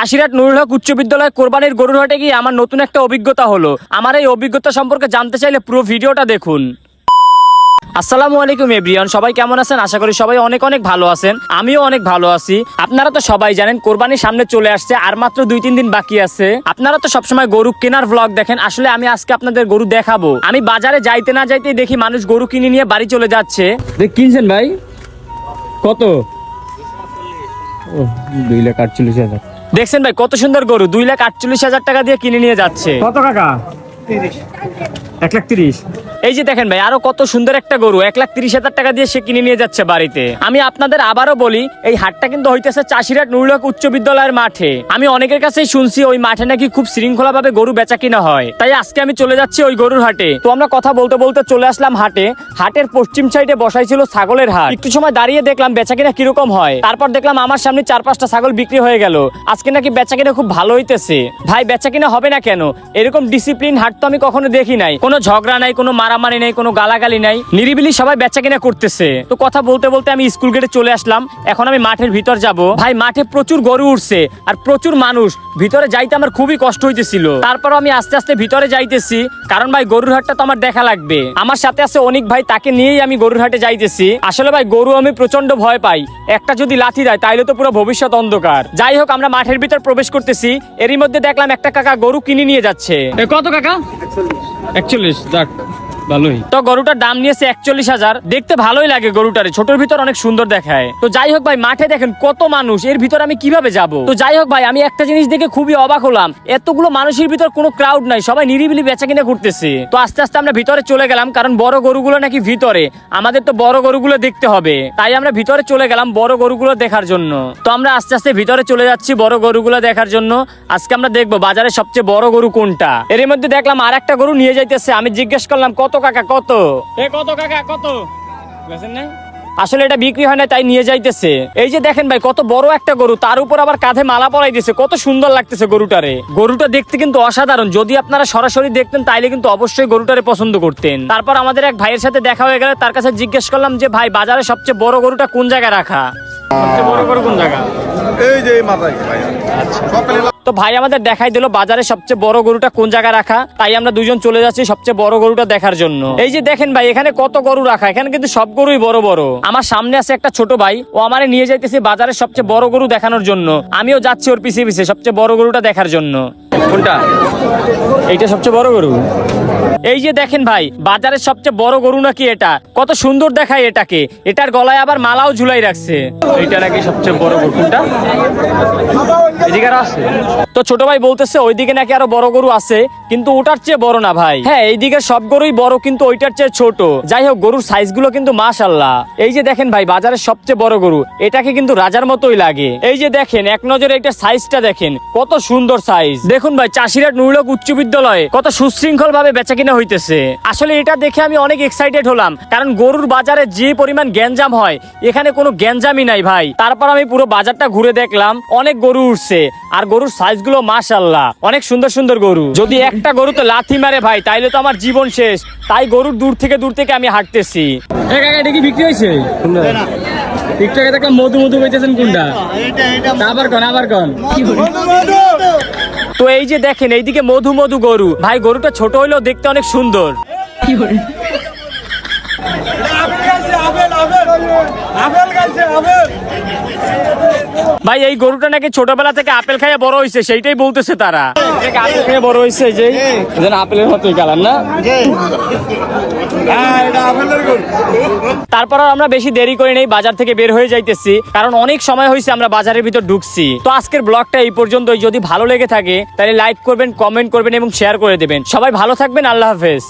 চাষিরাট নুরুল হক উচ্চ বিদ্যালয় কোরবানির গরুর হাটে গিয়ে আমার নতুন একটা অভিজ্ঞতা হলো। আমার এই অভিজ্ঞতা সম্পর্কে জানতে চাইলে পুরো ভিডিওটা দেখুন। আসসালামু আলাইকুম এভরিওয়ান, সবাই কেমন আছেন? আশা করি সবাই অনেক অনেক ভালো আছেন। আমিও অনেক ভালো আছি। আপনারা তো সবাই জানেন, কোরবানির সামনে চলে আসছে আর মাত্র দুই তিন দিন বাকি আছে। আপনারা তো সবসময় গরু কেনার ভ্লগ দেখেন, আসলে আমি আজকে আপনাদের গরু দেখাবো। আমি বাজারে যাইতে না যাইতেই দেখি মানুষ গরু কিনে নিয়ে বাড়ি চলে যাচ্ছে। কিনছেন ভাই? কত? দুই লাখ আটচল্লিশ হাজার। দেখছেন ভাই, কত সুন্দর গরু? দুই লাখ আটচল্লিশ হাজার টাকা দিয়ে কিনে নিয়ে যাচ্ছে। কত কাকা? এক লাখ তিরিশ। এই যে দেখেন ভাই, আরও কত সুন্দর একটা গরু, এক লাখ তিরিশ হাজার টাকা দিয়ে সে কিনে নিয়ে যাচ্ছে বাড়িতে। আমি আপনাদের আবারও বলি, এই হাটটা কিন্তু হইতেছে চাষিরাট নুরুলক উচ্চ বিদ্যালয়ের মাঠে। আমি অনেকের কাছেই শুনছি ওই মাঠে নাকি খুব শৃঙ্খলা ভাবে গরু বেচা কিনা হয়। তাই আজকে আমি চলে যাচ্ছি ওই গরুর হাটে। তো আমরা কথা বলতে বলতে চলে আসলাম হাটে। হাটের পশ্চিম সাইডে বসাই ছিল ছাগলের হাট। একটু সময় দাঁড়িয়ে দেখলাম বেচা কিনা কীরকম হয়। তারপর দেখলাম আমার সামনে চার পাঁচটা ছাগল বিক্রি হয়ে গেল। আজকে নাকি বেচা কিনা খুব ভালো হইতেছে। ভাই বেচা কিনা হবে না কেন? এরকম ডিসিপ্লিন হাট তো আমি কখনো দেখি নাই। কোনো ঝগড়া নাই, কোনো মারামারি নাই, কোনো গালাগালি নাই। নিরিবিলি সবাই বেচা কিনা করতেছে। তো কথা বলতে বলতে আমি স্কুল গেটে চলে আসলাম। এখন আমি মাঠের ভিতর যাব। ভাই, মাঠে প্রচুর গরু উঠছে আর প্রচুর মানুষ। ভিতরে যাইতে আমার খুবই কষ্ট হইতেছিল। তারপর আমি আস্তে আস্তে ভিতরে যাইতেছি। কারণ ভাই, গরুর হাটটা তো আমার দেখা লাগবে। আমার সাথে আছে অনেক ভাই, তাকে নিয়েই আমি গরুর হাটে যাইতেছি। আসলে ভাই, গরু আমি প্রচণ্ড ভয় পাই। একটা যদি লাথি দেয়, তাইলে তো পুরো ভবিষ্যৎ অন্ধকার। যাই হোক, আমরা মাঠের ভিতর প্রবেশ করতেছি। এরই মধ্যে দেখলাম একটা কাকা গরু কিনে নিয়ে যাচ্ছে। কত কাকা? একচল্লিশ যাক ভালোই। তো গরুটার দাম নিয়েছে একচল্লিশ হাজার। দেখতে ভালোই লাগে গরুটারে, ছোটর ভিতর অনেক সুন্দর দেখায়। তো যাই হোক ভাই, মাঠে দেখেন কত মানুষ, এর ভিতর আমি কীভাবে যাব? তো যাই হোক ভাই, আমি একটা জিনিস দেখে খুবই অবাক হলাম। এতগুলো মানুষের ভিতর কোনো ক্রাউড নাই, সবাই নিরিবিলি বেচা তো আস্তে আস্তে আমরা ভিতরে চলে গেলাম, কারণ বড় গরুগুলো নাকি ভিতরে। আমাদের তো বড় গরুগুলো দেখতে হবে। তাই আমরা ভিতরে চলে গেলাম বড় গরুগুলো দেখার জন্য। তো আমরা আস্তে আস্তে ভিতরে চলে যাচ্ছি বড় গরুগুলো দেখার জন্য। আজকে আমরা দেখব বাজারে সবচেয়ে বড় গরু কোনটা। এর মধ্যে দেখলাম আর একটা গরু নিয়ে যাইতেছে। আমি জিজ্ঞেস করলাম, কত কাকা কত? এ কত কাকা কত? বেছেন নাই? আসলে এটা বিক্রি হয় না তাই নিয়ে যাইতেছে। এই যে দেখেন ভাই কত বড় একটা গরু তার উপর আবার কাঁধে মালা পরাই দিয়েছে কত সুন্দর লাগতেছে গরুটারে। গরুটা দেখতে কিন্তু অসাধারণ। যদি আপনারা সরাসরি দেখতেন তাইলে কিন্তু অবশ্যই গরুটারে পছন্দ করতেন। তারপর আমাদের এক ভাইয়ের সাথে দেখা হয়ে গেলে তার কাছে জিজ্ঞেস করলাম যে ভাই বাজারে সবচেয়ে বড় গরুটা কোন জায়গায় রাখা? সবচেয়ে বড় গরু কোন জায়গা? এই যে মাথায়। ভাই সকালে তো ভাই আমাদের দেখাই দিল বাজারে সবচেয়ে বড় গরুটা কোন জায়গায় রাখা? তাই আমরা দুজন চলে যাচ্ছি সবচেয়ে বড় গরুটা দেখার জন্য। এই যে দেখেন ভাই, এখানে কত গরু রাখা? এখানে কিন্তু সব গরুই বড় বড়। আমার সামনে আছে একটা ছোট ভাই, ও আমারে নিয়ে যাইতেছে বাজারের সবচেয়ে বড় গরু দেখানোর জন্য। আমিও যাচ্ছি ওর পিছিয়ে পিছিয়ে সবচেয়ে বড় গরুটা দেখার জন্য। কোনটা? এইটা সবচেয়ে বড় গরু? এই যে দেখেন ভাই, বাজারের সবচেয়ে বড় গরু নাকি এটা? কত সুন্দর দেখায় এটাকে। এটার গলায় আবার মালাও ঝুলাই রাখছে। এইটা নাকি সবচেয়ে বড় গরু? কোনটা? তো ছোট ভাই বলতেছে, ওইদিকে নাকি আরও বড় গরু আছে, কিন্তু ওটার চেয়ে বড় না ভাই। হ্যাঁ এইদিকে সব গরুই বড়, কিন্তু ওইটার চেয়ে ছোট। যাই হোক, গরুর সাইজগুলো কিন্তু মাশাল্লাহ। এই যে দেখেন ভাই, বাজারের সবচেয়ে বড় গরু, এটাকে কিন্তু রাজার মতোই লাগে। এই যে দেখেন, এক নজরে এটা সাইজটা দেখেন, কত সুন্দর সাইজ। দেখুন ভাই, চাষিরা নুরুলক উচ্চ বিদ্যালয়ে, কত সুশৃঙ্খল ভাবে বেচা কিনা হইতেছে। আসলে এটা দেখে আমি অনেক এক্সাইটেড হলাম, কারণ গরুর বাজারে যে পরিমাণ গ্যাঞ্জাম হয়, এখানে কোনো গ্যাঞ্জামই নাই ভাই। তারপর আমি পুরো বাজারটা ঘুরে দেখলাম, অনেক গরু উঠছে। আর গরুর সাইজগুলো মাশাল্লাহ অনেক সুন্দর সুন্দর গরু। যদি একটা গরু তো লাথি মারে ভাই তাইলে তো আমার জীবন শেষ। তাই গরুর দূর থেকে দূর থেকে আমি হাঁটতেছি। এটা কি বিক্রি হয়েছে? টিকটকে দেখলাম মধু মধু বেঁচেছেন কোনটা? আবার কন আবার কন? তো এই যে দেখেন এইদিকে মধু মধু গরু। ভাই গরুটা ছোট হইলেও দেখতে অনেক সুন্দর। ভাই এই গরুটা নাকি ছোটবেলা থেকে আপেল খাইয়ে বড় হয়েছে সেইটাই বলতেছে তারা। আপেল খেয়ে বড় হয়েছে যে যেন আপেলের মতোই কালার না? তারপর আমরা বেশি দেরি করে নেই বাজার থেকে বের হয়ে যাইতেছি কারণ অনেক সময় হয়েছে আমরা বাজারের ভিতর ঢুকছি। তো আজকের ব্লগটা এই পর্যন্তই যদি ভালো লেগে থাকে তাহলে লাইক করবেন কমেন্ট করবেন এবং শেয়ার করে দেবেন। সবাই ভালো থাকবেন আল্লাহ হাফেজ।